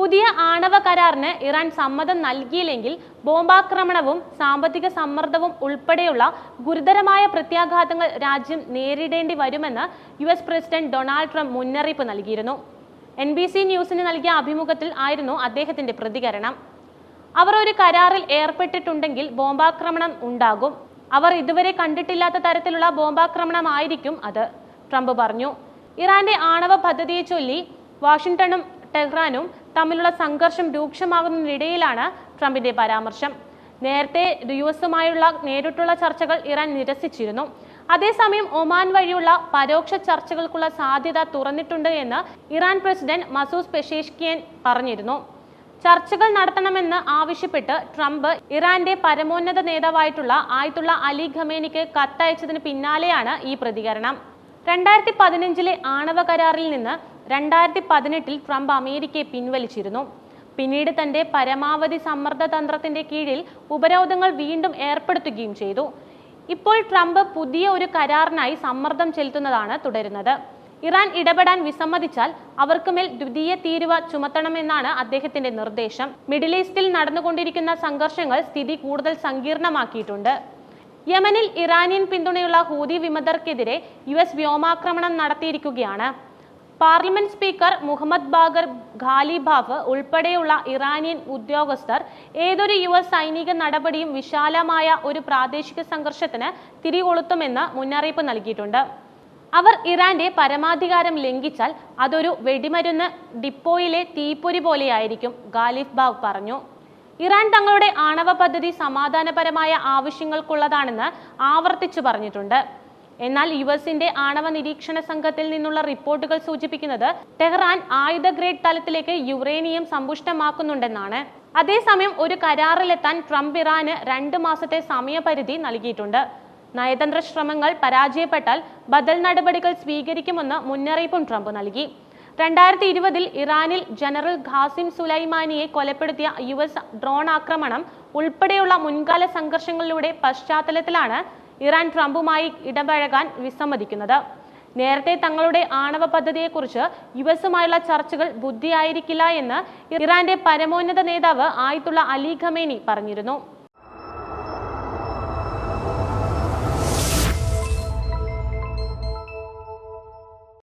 പുതിയ ആണവ കരാറിന് ഇറാൻ സമ്മതം നൽകിയില്ലെങ്കിൽ ബോംബാക്രമണവും സാമ്പത്തിക സമ്മർദ്ദവും ഉൾപ്പെടെയുള്ള ഗുരുതരമായ പ്രത്യാഘാതങ്ങൾ രാജ്യം നേരിടേണ്ടി വരുമെന്ന് U S president Donald Trump മുന്നറിയിപ്പ് നൽകിയിരുന്നു. എൻ ബി സി ന്യൂസിന് നൽകിയ അഭിമുഖത്തിൽ ആയിരുന്നു അദ്ദേഹത്തിന്റെ പ്രതികരണം. അവർ ഒരു കരാറിൽ ഏർപ്പെട്ടിട്ടുണ്ടെങ്കിൽ ബോംബാക്രമണം ഉണ്ടാകും. അവർ ഇതുവരെ കണ്ടിട്ടില്ലാത്ത തരത്തിലുള്ള ബോംബാക്രമണമായിരിക്കും അത് ട്രംപ് പറഞ്ഞു. ഇറാന്റെ ആണവ പദ്ധതിയെ ചൊല്ലി വാഷിംഗ്ടണും ടെഹ്റാനും തമ്മിലുള്ള സംഘർഷം രൂക്ഷമാകുന്നതിനിടയിലാണ് ട്രംപിന്റെ പരാമർശം. നേരത്തെ യു എസുമായുള്ള നേരിട്ടുള്ള ചർച്ചകൾ ഇറാൻ നിരസിച്ചിരുന്നു. അതേസമയം ഒമാൻ വഴിയുള്ള പരോക്ഷ ചർച്ചകൾക്കുള്ള സാധ്യത തുറന്നിട്ടുണ്ട് എന്ന് ഇറാൻ പ്രസിഡന്റ് മസൂദ് പെഷേഷ്കിയൻ പറഞ്ഞിരുന്നു. ചർച്ചകൾ നടത്തണമെന്ന് ആവശ്യപ്പെട്ട് ട്രംപ് ഇറാന്റെ പരമോന്നത നേതാവായിട്ടുള്ള ആയത്തുള്ള അലി ഖമേനിക്ക് കത്തയച്ചതിന് പിന്നാലെയാണ് ഈ പ്രതികരണം. രണ്ടായിരത്തി പതിനഞ്ചിലെ ആണവ കരാറിൽ നിന്ന് രണ്ടായിരത്തി പതിനെട്ടിൽ ട്രംപ് അമേരിക്കയെ പിൻവലിച്ചിരുന്നു. പിന്നീട് തന്റെ പരമാവധി സമ്മർദ്ദ തന്ത്രത്തിന്റെ കീഴിൽ ഉപരോധങ്ങൾ വീണ്ടും ഏർപ്പെടുത്തുകയും ചെയ്തു. ഇപ്പോൾ ട്രംപ് പുതിയ ഒരു കരാറിനായി സമ്മർദ്ദം ചെലുത്തുന്നതാണ് തുടരുന്നത്. ഇറാൻ ഇടപെടാൻ വിസമ്മതിച്ചാൽ അവർക്ക് മേൽ ദ്വിതീയ തീരുവ ചുമത്തണമെന്നാണ് അദ്ദേഹത്തിന്റെ നിർദ്ദേശം. മിഡിൽ ഈസ്റ്റിൽ നടന്നുകൊണ്ടിരിക്കുന്ന സംഘർഷങ്ങൾ സ്ഥിതി കൂടുതൽ സങ്കീർണമാക്കിയിട്ടുണ്ട്. യമനിൽ ഇറാനിയൻ പിന്തുണയുള്ള ഹൂതി വിമതർക്കെതിരെ യു എസ് വ്യോമാക്രമണം നടത്തിയിരിക്കുകയാണ്. Parliament speaker Mohammad Bagher Ghalibaf ഉൾപ്പെടെയുള്ള ഇറാനിയൻ ഉദ്യോഗസ്ഥർ ഏതൊരു യു എസ് സൈനിക നടപടിയും വിശാലമായ ഒരു പ്രാദേശിക സംഘർഷത്തിന് തിരികൊളുത്തുമെന്ന് മുന്നറിയിപ്പ് നൽകിയിട്ടുണ്ട്. അവർ ഇറാന്റെ പരമാധികാരം ലംഘിച്ചാൽ അതൊരു വെടിമരുന്ന് ഡിപ്പോയിലെ തീപ്പൊരി പോലെയായിരിക്കും ഖാലിഫ് ബാഗ് പറഞ്ഞു. ഇറാൻ തങ്ങളുടെ ആണവ പദ്ധതി സമാധാനപരമായ ആവശ്യങ്ങൾക്കുള്ളതാണെന്ന് ആവർത്തിച്ചു പറഞ്ഞിട്ടുണ്ട്. എന്നാൽ യു എസിന്റെ ആണവ നിരീക്ഷണ സംഘത്തിൽ നിന്നുള്ള റിപ്പോർട്ടുകൾ സൂചിപ്പിക്കുന്നത് ടെഹ്റാൻ ആയുധ ഗ്രേഡ് തലത്തിലേക്ക് യുറേനിയം സമ്പുഷ്ടമാക്കുന്നുണ്ടെന്നാണ്. അതേസമയം ഒരു കരാറിലെത്താൻ ട്രംപ് ഇറാന് രണ്ട് മാസത്തെ സമയപരിധി നൽകിയിട്ടുണ്ട്. നയതന്ത്ര ശ്രമങ്ങൾ പരാജയപ്പെട്ടാൽ ബദൽ നടപടികൾ സ്വീകരിക്കുമെന്ന് മുന്നറിയിപ്പും ട്രംപ് നൽകി. രണ്ടായിരത്തി ഇരുപതിൽ ഇറാനിൽ ജനറൽ ഖാസിം സുലൈമാനിയെ കൊലപ്പെടുത്തിയ യു എസ് ഡ്രോൺ ആക്രമണം ഉൾപ്പെടെയുള്ള മുൻകാല സംഘർഷങ്ങളിലൂടെ പശ്ചാത്തലത്തിലാണ് ഇറാൻ ട്രംപുമായി ഇടപഴകാൻ വിസമ്മതിക്കുന്നത്. നേരത്തെ തങ്ങളുടെ ആണവ പദ്ധതിയെക്കുറിച്ച് യു എസുമായുള്ള ചർച്ചകൾ ബുദ്ധിയായിരിക്കില്ല എന്ന് ഇറാന്റെ പരമോന്നത നേതാവ് ആയിട്ടുള്ള അലി ഖമേനി പറഞ്ഞിരുന്നു.